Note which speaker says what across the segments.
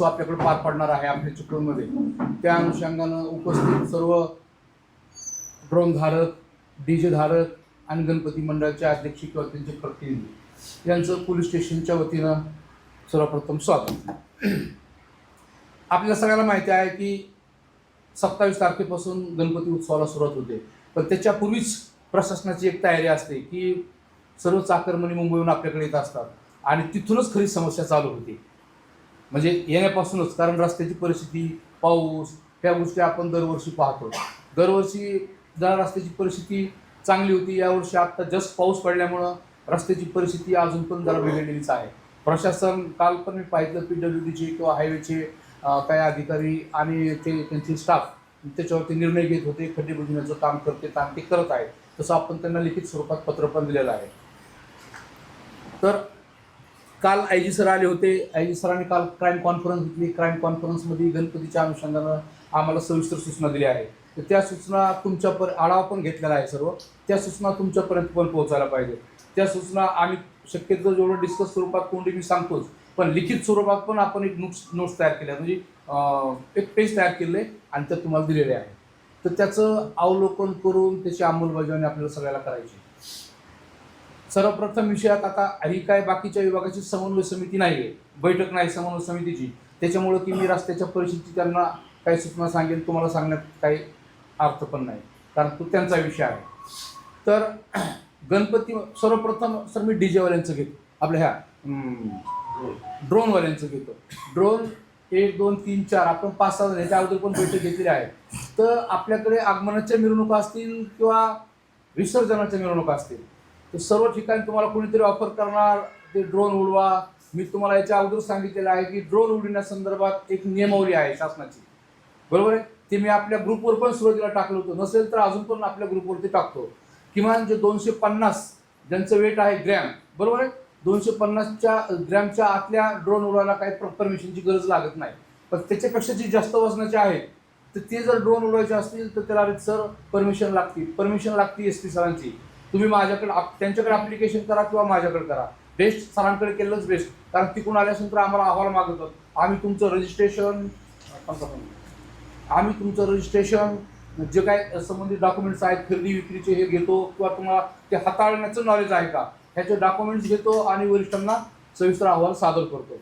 Speaker 1: उत्सव आपल्याकडे पार पडणार आहे आपल्या चिपळूणमध्ये. त्या अनुषंगानं उपस्थित सर्व ड्रोन धारक डी जे धारक आणि गणपती मंडळाचे अध्यक्ष किंवा त्यांचे प्रतिनिधी यांचं पोलीस स्टेशनच्या वतीनं सर्वप्रथम स्वागत. आपल्या सगळ्यांना माहिती आहे की सत्तावीस तारखेपासून गणपती उत्सवाला सुरुवात होते. पण त्याच्यापूर्वीच प्रशासनाची एक तयारी असते की सर्व चाकरमणी मुंबईहून आपल्याकडे येत असतात आणि तिथूनच खरी समस्या चालू होती. म्हणजे येण्यापासूनच कारण रस्त्याची परिस्थिती पाऊस ह्या गोष्टी आपण दरवर्षी पाहतो. दरवर्षी जरा रस्त्याची परिस्थिती चांगली होती यावर्षी आत्ता जस्ट पाऊस पडल्यामुळं रस्त्याची परिस्थिती अजून पण जरा बिघडलेलीच आहे. प्रशासन काल पण मी पाहिलं पी डब्ल्यू डीचे किंवा हायवेचे काही अधिकारी आणि ते त्यांचे स्टाफ त्याच्यावरती निर्णय घेत होते खड्डे बुजण्याचं काम करते आणि ते करत आहेत. तसं आपण त्यांना लिखित स्वरूपात पत्र पण दिलेलं आहे. तर काल आय जी सर आले होते. आय जी सरांनी काल क्राईम कॉन्फरन्स घेतली. क्राईम कॉन्फरन्समध्ये गणपतीच्या अनुषंगानं आम्हाला सविस्तर सूचना दिल्या आहेत तर त्या सूचना तुमच्या पर आढावा पण घेतलेला आहे सर्व. त्या सूचना तुमच्यापर्यंत पण पोहोचायला पाहिजे. त्या सूचना आम्ही शक्यतो जेवढं डिस्कस स्वरूपात कोणती मी सांगतोच. पण लिखित स्वरूपात पण आपण एक नोट्स नोट्स तयार केल्या म्हणजे एक पेज तयार केले आणि त्या तुम्हाला दिलेले आहे तर त्याचं अवलोकन करून त्याची अंमलबजावणी आपल्याला सगळ्याला करायची सर्वप्रथम विषयात आता ही काय बाकीच्या विभागाची समन्वय समिती नाही आहे बैठक नाही समन्वय समितीची. त्याच्यामुळं की मी रस्त्याच्या परिस्थिती त्यांना काही सूचना सांगेन तुम्हाला सांगण्यात काही अर्थ पण नाही. कारण तो त्यांचा विषय आहे. तर गणपती सर्वप्रथम सर मी डीजेवाल्यांचं घेतो. आपल्या ह्या ड्रोनवाल्यांचं घेतो. ड्रोन एक दोन तीन चार आपण पाच सहा जण याच्या अगोदर पण बैठक घेतलेली आहे. तर आपल्याकडे आगमनाच्या मिरवणुका असतील किंवा विसर्जनाच्या मिरवणुका असतील तर सर्व ठिकाणी तुम्हाला कोणीतरी ऑफर करणार ते ड्रोन उडवा. मी तुम्हाला याच्या अगोदर सांगितलेलं आहे की ड्रोन उडविण्यासंदर्भात एक नियमावली आहे शासनाची. बरोबर आहे? ते मी आपल्या ग्रुपवर पण सुरुवातीला टाकलं होतं. नसेल तर अजून पण आपल्या ग्रुपवरती टाकतो. किमान जे दोनशे पन्नास ज्यांचं वेट आहे ग्रॅम बरोबर आहे? दोनशे पन्नासच्या ग्रॅमच्या आतल्या ड्रोन उडवायला काही परमिशनची गरज लागत नाही. पण त्याच्यापेक्षा जी जास्त वजनाचे आहेत तर ते जर ड्रोन उडवायचे असतील तर त्याला सर परमिशन लागते परमिशन लागते एस टी सरांची. तुम्ही माझ्याकडे आप- त्यांच्याकडे अप्लिकेशन करा किंवा माझ्याकडे करा. बेस्ट सरांकडे केलंच बेस्ट कारण तिकडून आल्यानंतर आम्हाला अहवाल मागवतात आम्ही तुमचं रजिस्ट्रेशन आम्ही तुमचं रजिस्ट्रेशन जे काय संबंधित डॉक्युमेंट्स आहेत खरेदी विक्रीचे हे घेतो किंवा तुम्हाला ते हाताळण्याचं नॉलेज आहे का? ह्याचे डॉक्युमेंट्स घेतो आणि वरिष्ठांना सविस्तर अहवाल सादर करतो.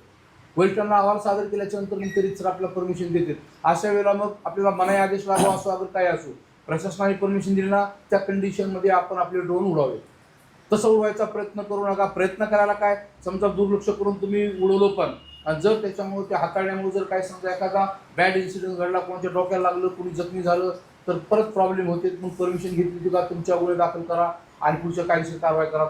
Speaker 1: वरिष्ठांना अहवाल सादर केल्याच्यानंतर मग तरी सर आपल्याला परमिशन देते. अशा वेळेला मग आपल्याला मनाई आदेश लागू असो अगर काय असो प्रशासनाने परमिशन दिली ना त्या कंडिशनमध्ये आपण आपले ड्रोन उडवावे. तसं उडवायचा प्रयत्न करू नका. प्रयत्न करायला काय? समजा दुर्लक्ष करून तुम्ही उडवलं पण आणि जर त्याच्यामुळे ते हाताळण्यामुळे जर काय समजा एखादा बॅड इन्सिडेंट घडला कोणाच्या डोक्याला लागलं कोणी जखमी झालं तर परत प्रॉब्लेम होते. मग परमिशन घेतली ती का? तुमच्या गुन्हे दाखल करा आणि पुढच्या कायदेशीर कारवाई करा.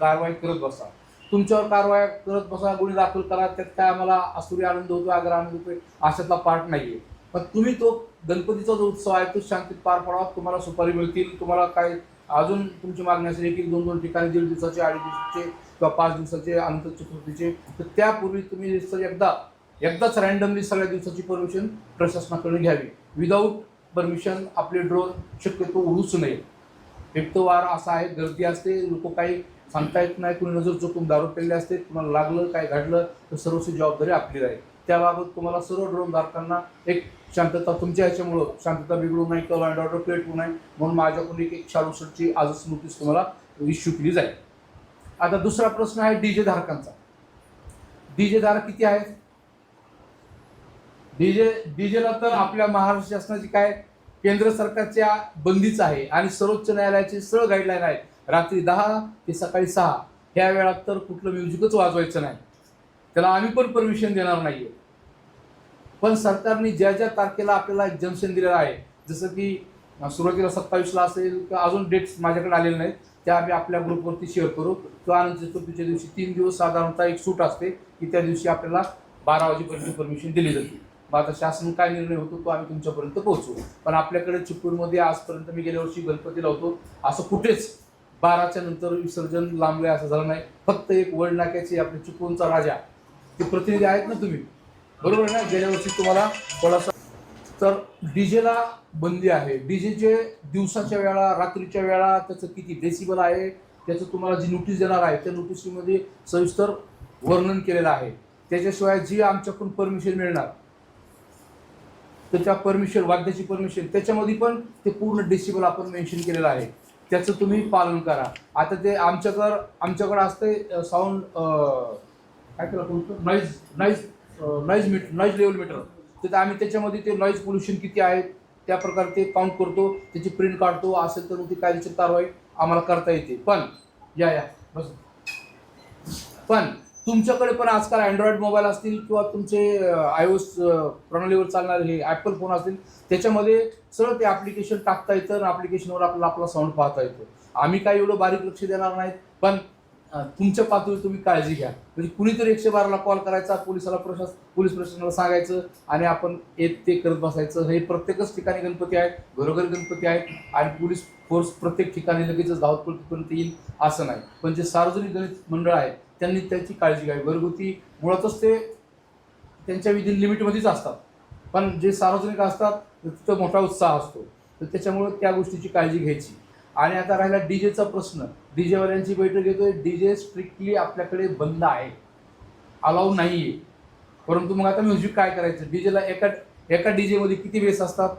Speaker 1: कारवाई करत बसा. तुमच्यावर कारवाई करत बसा गुन्हे दाखल करा. त्यात काय आम्हाला असुरी आनंद होतो आग्रह आनंद होतोय अशातला पार्ट नाही आहे पण तुम्ही तो गणपतीचा जो उत्सव आहे तो शांतीत पार पडावा तुम्हाला सुपारी मिळतील तुम्हाला काय अजून तुमची मागणी असेल एक एक दोन दोन ठिकाणी दीड दिवसाचे अडीच दिवसाचे किंवा पाच दिवसाचे अनंत चतुर्थीचे तर त्यापूर्वी तुम्ही सर एकदा एकदाच रॅन्डमली सगळ्या दिवसाची परमिशन प्रशासनाकडून घ्यावी. विदाऊट परमिशन आपले ड्रोन शक्यतो उडूच नये. एक तर वार असा आहे गर्दी असते लोक काही सांगता येत नाही कुणी नजर चुकून दारू पेरले असते तुम्हाला लागलं काय घडलं तर सर्वस्वी जबाबदारी आपली राहील. त्याबाबत तुम्हाला सर्व ड्रोन धारकांना एक शांतता तुमच्या ह्याच्यामुळं शांतता बिघडू नाही किंवा लँड ऑर्डर क्रिएट होऊ नये म्हणून माझ्याकडून एक एकशे अडुसष्टची आजच नोटीस तुम्हाला इश्यू केली जाईल. आता दुसरा प्रश्न आहे डीजे धारकांचा. डीजे धारक किती आहेत? डीजे डीजेला तर आपल्या महाराष्ट्र शासनाची काय केंद्र सरकारच्या बंदीच आहे आणि सर्वोच्च न्यायालयाची सरळ गाईडलाईन आहे. रात्री दहा ते सकाळी सहा. ह्या वेळात तर कुठलं म्युझिकच वाजवायचं नाही. त्याला आम्ही पण परमिशन देणार नाहीये. पण सरकारने ज्या ज्या तारखेला आपल्याला एक जंक्शन दिलेलं आहे जसं की सुरुवातीला सत्तावीसला असेल किंवा अजून डेट्स माझ्याकडे आलेले नाहीत त्या आम्ही आपल्या ग्रुपवरती शेअर करू. किंवा अनंत चतुर्थीच्या दिवशी तीन दिवस साधारणतः एक सूट असते की त्या दिवशी आपल्याला बारा वाजेपर्यंत परमिशन दिली जाते. मग आता शासन काय निर्णय होतो तो आम्ही तुमच्यापर्यंत पोहोचू. पण आपल्याकडे चिपळूणमध्ये आजपर्यंत मी गेल्या वर्षी गणपती लावतो असं कुठेच बाराच्या नंतर विसर्जन लांबले असं झालं नाही. फक्त एक वड नाक्याचे आपले चिपळूणचा राजा ते प्रतिनिधी आहेत ना तुम्ही? बरोबर आहे ना? गेल्या वर्षी तुम्हाला थोडासा तर डीजेला बंदी आहे. डीजेचे दिवसाच्या वेळा रात्रीच्या वेळा त्याचं किती डेसिबल आहे त्याचं तुम्हाला जी नोटीस देणार आहे त्या नोटीसमध्ये सविस्तर वर्णन केलेलं आहे. त्याच्याशिवाय जी आमच्याकडून परमिशन मिळणार तर त्या परमिशन वाद्याची परमिशन त्याच्यामध्ये पण ते पूर्ण डेसिबल आपण मेन्शन केलेलं आहे. त्याचं तुम्ही पालन करा. आता ते आमच्याकडं आमच्याकडं असते साऊंड काय केलं बोलतो? Noise noise noise meet noise level meter तर आम्ही त्याच्यामध्ये ते नॉईज पोल्युशन किती आहे त्या प्रकारे ते काउंट करतो त्याची प्रिंट काढतो असेल तर मग ती कायदेशीर कारवाई आम्हाला करता येते. पण या या बस. पण तुमच्याकडे पण आजकाल अँड्रॉइड मोबाईल असतील किंवा तुमचे आयओस प्रणालीवर चालणारे हे ॲपल फोन असतील त्याच्यामध्ये सरळ ते ॲप्लिकेशन टाकता येतं आणि ॲप्लिकेशनवर आपल्याला आपला साऊंड पाहता येतो. आम्ही काय एवढं बारीक लक्ष देणार नाहीत पण तुमच्या पातळीवर तुम्ही काळजी घ्या. म्हणजे कुणीतरी एकशे बाराला कॉल करायचा पोलिसाला प्रशास पोलीस प्रशासनाला सांगायचं आणि आपण येत ते करत बसायचं. हे प्रत्येकच ठिकाणी गणपती आहेत घरोघरी गणपती आहेत आणि पोलीस फोर्स प्रत्येक ठिकाणी लगेचच धावतपर्यंत येईल असं नाही. पण जे सार्वजनिक गणित मंडळ आहे त्यांनी त्याची काळजी घ्यावी. घरगुती मुळातच ते त्यांच्या विधी लिमिटमध्येच असतात. पण जे सार्वजनिक असतात तिथं मोठा उत्साह असतो. तर त्याच्यामुळं त्या गोष्टीची काळजी घ्यायची. आणि आता राहिला डीजेचा प्रश्न. डीजेवाल्यांची बैठक येतोय डीजे स्ट्रिक्टली आपल्याकडे बंद आहे. अलाऊ नाही आहे परंतु मग आता म्युझिक काय करायचं? डीजेला एका एका डीजे मध्ये किती बेस असतात?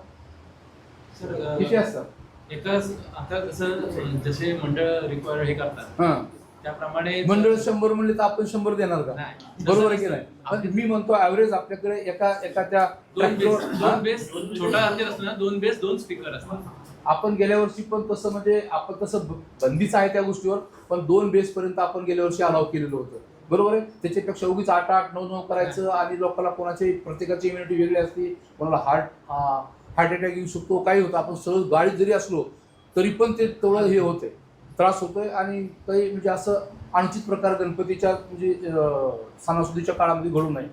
Speaker 2: सर
Speaker 1: किती असतात?
Speaker 2: एकाच आता कसं जसे मंडळ रिक्वायर हे करतात
Speaker 1: हां.
Speaker 2: त्याप्रमाणे
Speaker 1: मंडळ शंभर म्हणले तर आपण शंभर देणार का. बरोबर आहे की नाही? मी म्हणतो ऍव्हरेज आपल्याकडे एका एका त्या
Speaker 2: दोन बेस
Speaker 1: ट्रॅक्टरवर-
Speaker 2: दोन बेस छोटा अंतर असतो ना दोन बेस दोन स्पीकर असतात.
Speaker 1: आपण गेल्या वर्षी पण तसं म्हणजे आपण तसं ब- बंदीच आहे त्या गोष्टीवर पण दोन बेस पर्यंत आपण गेल्या वर्षी अलाव केलेलं होतं. बरोबर आहे? त्याच्यापेक्षा उगीच आठ आठ नऊ नऊ करायचं आणि लोकांना कोणाची प्रत्येकाची इम्युनिटी वेगळी असते कोणाला हार्ट हार्ट अटॅक येऊ शकतो काही होतं. आपण सहज गाडीत जरी असलो तरी पण ते तेवढं हे होते त्रास होतोय आणि काही म्हणजे असं आणखीच प्रकार गणपतीच्या म्हणजे सणासुदीच्या काळामध्ये घडू नये.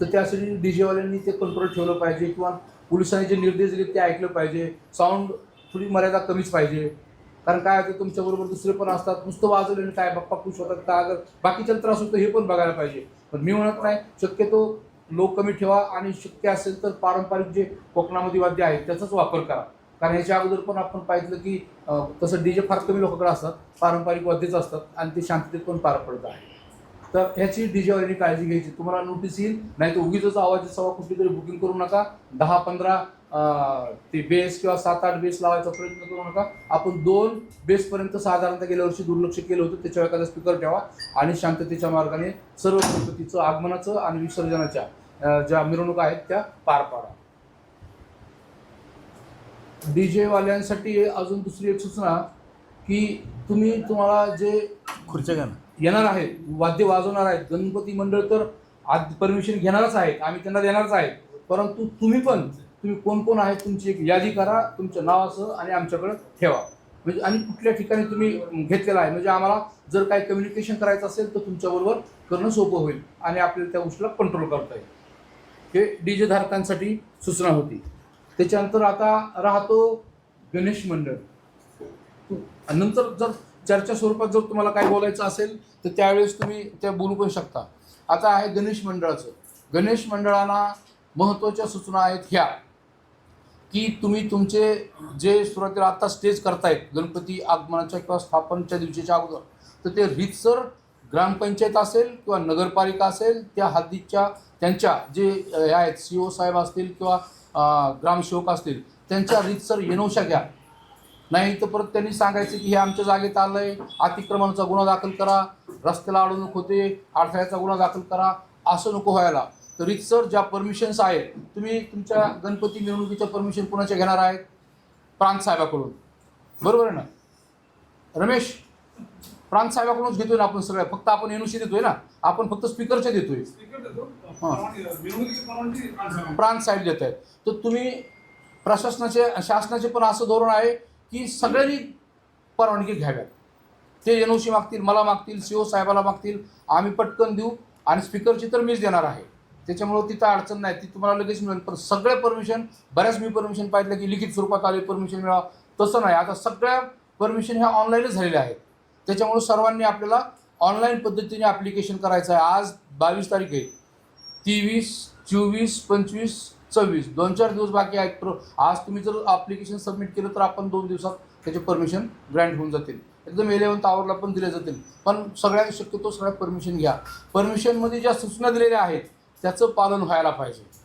Speaker 1: तर त्यासाठी डीजेवाल्यांनी ते कंट्रोल ठेवलं पाहिजे किंवा पोलिसांनी जे निर्देश दिले ते ऐकलं पाहिजे. साऊंड थोडी मर्यादा कमीच पाहिजे. कारण काय होतं तुमच्याबरोबर दुसरे पण असतात. नुसतं वाजवले काय बाप्पा खुश होतात का? अगर बाकीच्या त्रास होतो हे पण बघायला पाहिजे. पण मी म्हणत नाही शक्यतो लोक कमी ठेवा आणि शक्य असेल तर पारंपरिक जे कोकणामध्ये वाद्य आहेत त्याचाच वापर करा. कारण ह्याच्या अगोदर पण आपण पाहिलं की तसं तसं डीजे फार कमी लोकांकडे असतात पारंपरिक वाद्यच असतात आणि ते शांततेत पण पार पडत आहे. तर ह्याची डीजेवाल्यांनी काळजी घ्यायची. तुम्हाला नोटीस येईल नाही तर उगीच आवाज सवा कुठली तरी बुकिंग करू नका. दहा पंधरा ते बेस किंवा सात आठ बेस लावायचा प्रयत्न करू नका. आपण दोन बेसपर्यंत साधारणतः गेल्या वर्षी दुर्लक्ष केलं होतं. त्याच्यावर एखादा स्पीकर ठेवा आणि शांततेच्या मार्गाने सर्व गणपतीचं आगमनाचं आणि विसर्जनाच्या ज्या मिरवणुका आहेत त्या पार पाडा. डीजे वाल्यांसाठी अजून दुसरी एक सूचना की तुम्ही तुम्हाला जे
Speaker 3: खुर्च्या घ्या
Speaker 1: येणार आहेत वाद्य वाजवणार आहेत गणपती मंडळ तर आज परमिशन घेणारच आहेत आम्ही त्यांना देणारच आहेत. परंतु तुम्ही पण तुम्ही कोण कोण आहेत तुमची एक यादी करा तुमचं नावासह आणि आमच्याकडे ठेवा. म्हणजे आणि कुठल्या ठिकाणी तुम्ही घेतलेला आहे म्हणजे आम्हाला जर काही कम्युनिकेशन करायचं असेल तर तुमच्याबरोबर करणं सोपं होईल आणि आपल्याला त्या गोष्टीला कंट्रोल करता येईल. हे डीजे धारकांसाठी सूचना होती. त्याच्यानंतर आता राहतो गणेश मंडळ. नंतर जर चर्चा स्वरूपात जर तुम्हाला काय बोलायचं असेल तर त्यावेळेस तुम्ही त्या बोलू पण शकता. आता आहे गणेश मंडळाचं. गणेश मंडळांना महत्त्वाच्या सूचना आहेत ह्या. की तुम्ही तुमचे जे सुरुवातीला आत्ता स्टेज करतायत गणपती आगमनाच्या किंवा स्थापनच्या दिवशीच्या अगोदर तर ते रीतसर ग्रामपंचायत असेल किंवा नगरपालिका असेल त्या हद्दीच्या त्यांच्या जे हे आहेत सी ओ साहेब असतील किंवा ग्रामसेवक असतील त्यांच्या रीतसर येनोशा घ्या. नाही तर परत त्यांनी सांगायचं की हे आमच्या जागेत आलं आहे अतिक्रमणाचा गुन्हा दाखल करा रस्त्याला अडवणूक होते अडथळ्याचा गुन्हा दाखल करा असं नको व्हायला. तर रितसर ज्या परमिशन्स आहेत तुम्ही तुमच्या गणपती मिरवणुकीच्या परमिशन कुणाच्या घेणार आहेत? प्रांत साहेबाकडून. बरोबर आहे ना? रमेश प्रांत साहेबाकडूनच घेतोय ना आपण सगळ्या? फक्त आपण एनओसी देतोय ना? आपण फक्त स्पीकरच्या देतोय. प्रांत साहेब देत आहेत. तर तुम्ही प्रशासनाचे शासनाचे पण असं धोरण आहे की सगळ्यांनी परवानगी घ्याव्यात. ते एन ओ सी मागतील मला मागतील सी ओ साहेबाला मागतील. आम्ही पटकन देऊ आणि स्पीकरची तर मीच देणार आहे. त्याच्यामुळं तिथं अडचण नाही. ती तुम्हाला लगेच मिळेल. पण सगळे परमिशन बऱ्याच मी परमिशन पाहिलं की लिखित स्वरूपात आले परमिशन मिळावं. तसं नाही. आता सगळ्या परमिशन ह्या ऑनलाईनच झालेल्या आहेत. त्याच्यामुळं सर्वांनी आपल्याला ऑनलाईन पद्धतीने ॲप्लिकेशन करायचं आहे. आज बावीस तारीख आहे. तेवीस चोवीस पंचवीस सव्वीस. दोन चार दिवस बाकी आहेत. प्र आज तुम्ही जर ॲप्लिकेशन सबमिट केलं तर आपण दोन दिवसात त्याचे परमिशन ग्रँट होऊन जातील. एकदम इलेवन्थ आवरला पण दिले जातील. पण सगळ्या शक्यतो सगळ्या परमिशन घ्या. परमिशनमध्ये ज्या सूचना दिलेल्या आहेत त्याचं पालन व्हायला पाहिजे.